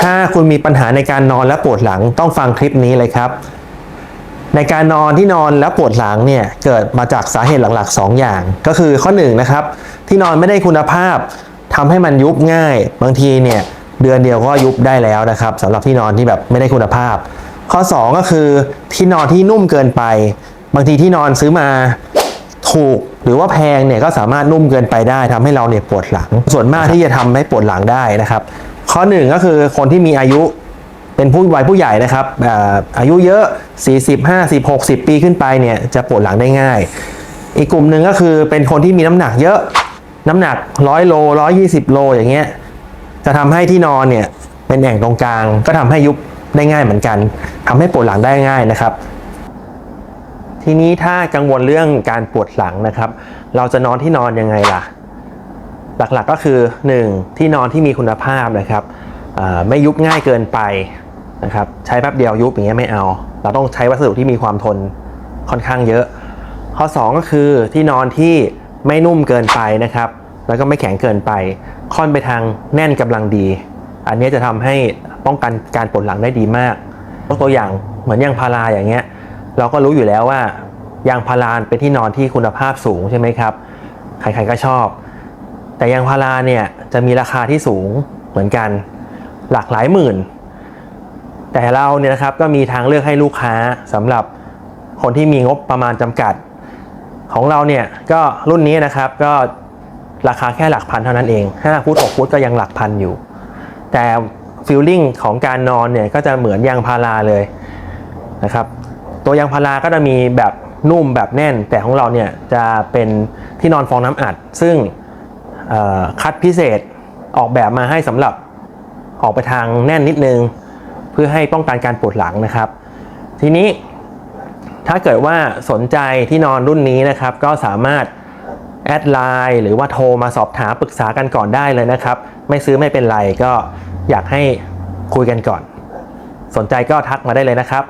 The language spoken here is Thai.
ถ้าคุณมีปัญหาในการนอนและปวดหลังต้องฟังคลิปนี้เลยครับ ในการนอนที่นอนแล้วปวดหลังเนี่ยเกิดมาจากสาเหตุหลักๆ 2 อย่าง ก็คือข้อ1นนะครับ ที่นอนไม่ได้คุณภาพทำให้มันยุบง่าย บางทีเนี่ยเดือนเดียวก็ยุบได้แล้วนะครับสำหรับที่นอนที่แบบไม่ได้คุณภาพ ข้อ 2 ก็คือที่นอนที่นุ่มเกินไป บางทีที่นอนซื้อมาถูกหรือว่าแพงเนี่ยก็สามารถนุ่มเกินไปได้ทำให้เราเนี่ยปวดหลัง ส่วนมากที่จะทำให้ปวดหลังได้นะครับ ข้อหนึ่งก็คือคนที่มีอายุเป็นผู้วัยผู้ใหญ่นะครับอายุเยอะ 40 50 60 ปีขึ้นไปเนี่ยจะปวดหลังได้ง่าย อีกกลุ่มหนึ่งก็คือเป็นคนที่มีน้ำหนักเยอะน้ำหนัก100โล120โลอย่างเงี้ยจะทำให้ที่นอนเนี่ยเป็นแอ่งตรงกลาง ก็ทำให้ยุบได้ง่ายเหมือนกันทำให้ปวดหลังได้ง่ายนะครับ ทีนี้ถ้ากังวลเรื่องการปวดหลังนะครับ เราจะนอนที่นอนยังไงล่ะ หลักๆก็คือ 1. ที่นอนที่มีคุณภาพนะครับไม่ยุบง่ายเกินไปนะครับใช้แป๊บเดียวยุบอย่างเงี้ยไม่เอา เราต้องใช้วัสดุที่มีความทนค่อนข้างเยอะ ข้อ 2 ก็คือที่นอนที่ไม่นุ่มเกินไปนะครับ แล้วก็ไม่แข็งเกินไป ค่อนไปทางแน่นกำลังดี อันนี้จะทำให้ป้องกันการปวดหลังได้ดีมากยกตัวอย่างเหมือนยางพาราอย่างเงี้ยเราก็รู้อยู่แล้วว่ายางพาราเป็นที่นอนที่คุณภาพสูงใช่ไหมครับใครๆก็ชอบ แต่ยางพาราเนี่ยจะมีราคาที่สูงเหมือนกันหลากหลายหมื่น แต่เราเนี่ยนะครับก็มีทางเลือกให้ลูกค้าสำหรับคนที่มีงบประมาณจำกัด ของเราเนี่ยก็รุ่นนี้นะครับก็ราคาแค่หลักพันเท่านั้นเอง 5 ฟุต6ฟุตก็ยังหลักพันอยู่ แต่ฟิลลิ่งของการนอนเนี่ยก็จะเหมือนยางพาราเลยนะครับ ตัวยางพาราก็จะมีแบบนุ่มแบบแน่น แต่ของเราเนี่ยจะเป็นที่นอนฟองน้ำอัด ซึ่ง คัดพิเศษออกแบบมาให้สำหรับออกไปทางแน่นนิดนึง เพื่อให้ป้องกันการปวดหลังนะครับ ทีนี้ถ้าเกิดว่าสนใจที่นอนรุ่นนี้นะครับ ก็สามารถแอดไลน์หรือว่าโทรมาสอบถามปรึกษากันก่อนได้เลยนะครับ ไม่ซื้อไม่เป็นไรก็อยากให้คุยกันก่อน สนใจก็ทักมาได้เลยนะครับ